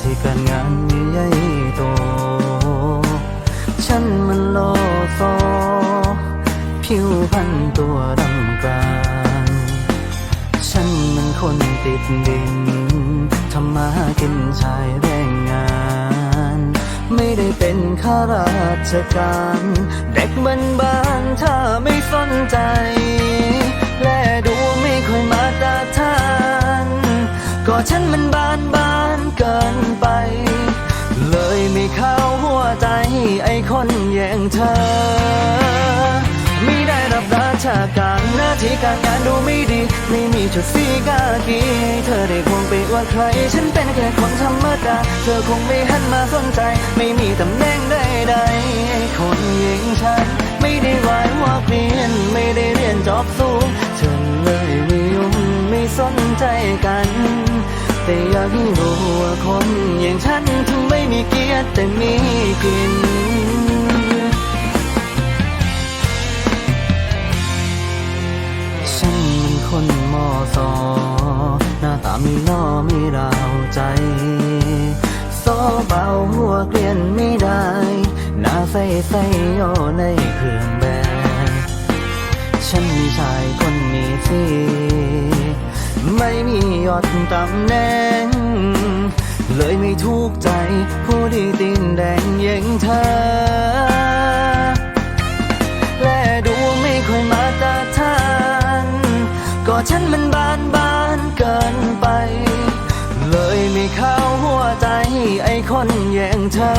ที่การงานมีใหญ่โต ฉันมันโลโซ ผิวพรรณตัวดำกลางฉันมันคนติดดินทำมากินชายแรงงาน ไม่ได้เป็นข้าราชการ เด็กบ้านบ้านถ้าไม่สนใจ เธอ ไม่ได้รับราชการหน้าที่การงานดูไม่ดี ไม่มีชุดสีกากีให้เธอได้ควงไปอว่าใคร ฉันเป็นแค่คนธรรมดา เธอคงไม่หันมาสนใจ ไม่มีตำแหน่งใดๆคนอย่างฉัน ไม่ได้หวายว่าเรียนไม่ได้เรียนจบสูงเธอเลยไม่ยุ่งไม่สนใจกันแต่อยากให้รู้ว่าคนอย่างฉันถึงไม่มีเกียรติแต่มีกิน คนมอสอหน้าตามีล่อไม่ราวใจโซเบาหัวเกลียนไม่ได้ หน้าใสใสโยในเครื่องแบบ ฉันมีชายคนมีสีไม่มียอดตำแหน่ง เลยไม่ถูกใจผู้ดีตีนแดงอย่างเธอ ฉันมันบานบานเกินไป เลยไม่เข้าหัวใจไอ้คนอย่างเธอ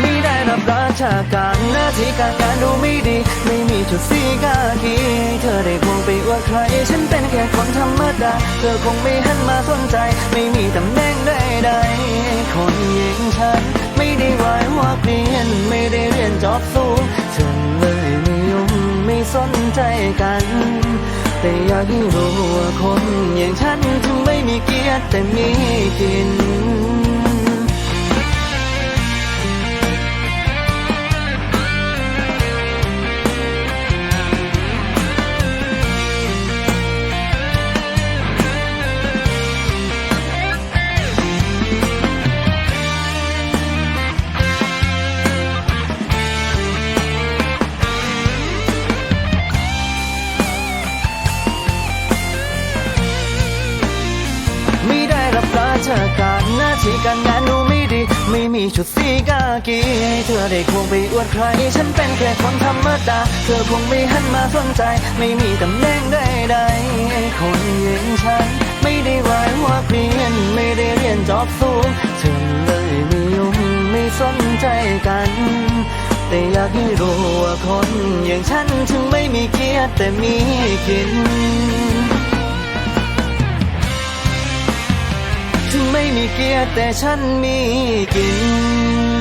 ไม่ได้รับราชการหน้าที่การงานดูไม่ดี ไม่มีชุดสีกากีเธอได้คงไปอว่าใคร ฉันเป็นแค่คนธรรมดา เธอคงไม่หันมาสนใจ ไม่มีตำแหน่งใดๆคนอย่างฉัน ไม่ได้หวายว่าเรียนไม่ได้เรียนจบสูงเธอเลยไม่ยุ่งไม่สนใจกัน แต่อยากให้รู้ว่าคนอย่างฉันถึงไม่มีเกียรติแต่มีกิน ที่การงานดูไม่ดี ไม่มีชุดสีกากีให้เธอได้ควงไปอวดใคร ฉันเป็นแค่คนธรรมดา เธอคงไม่หันมาสนใจ ไม่มีตำแหน่งใดๆคนอย่างฉัน ไม่ได้หวายว่าเรียนไม่ได้เรียนจบสูงเธอเลยไม่ยุ่งไม่สนใจกัน แต่อยากให้รู้ว่าคนอย่างฉันถึงไม่มีเกียรติแต่มีกิน เกียรติแต่ฉันมีกิน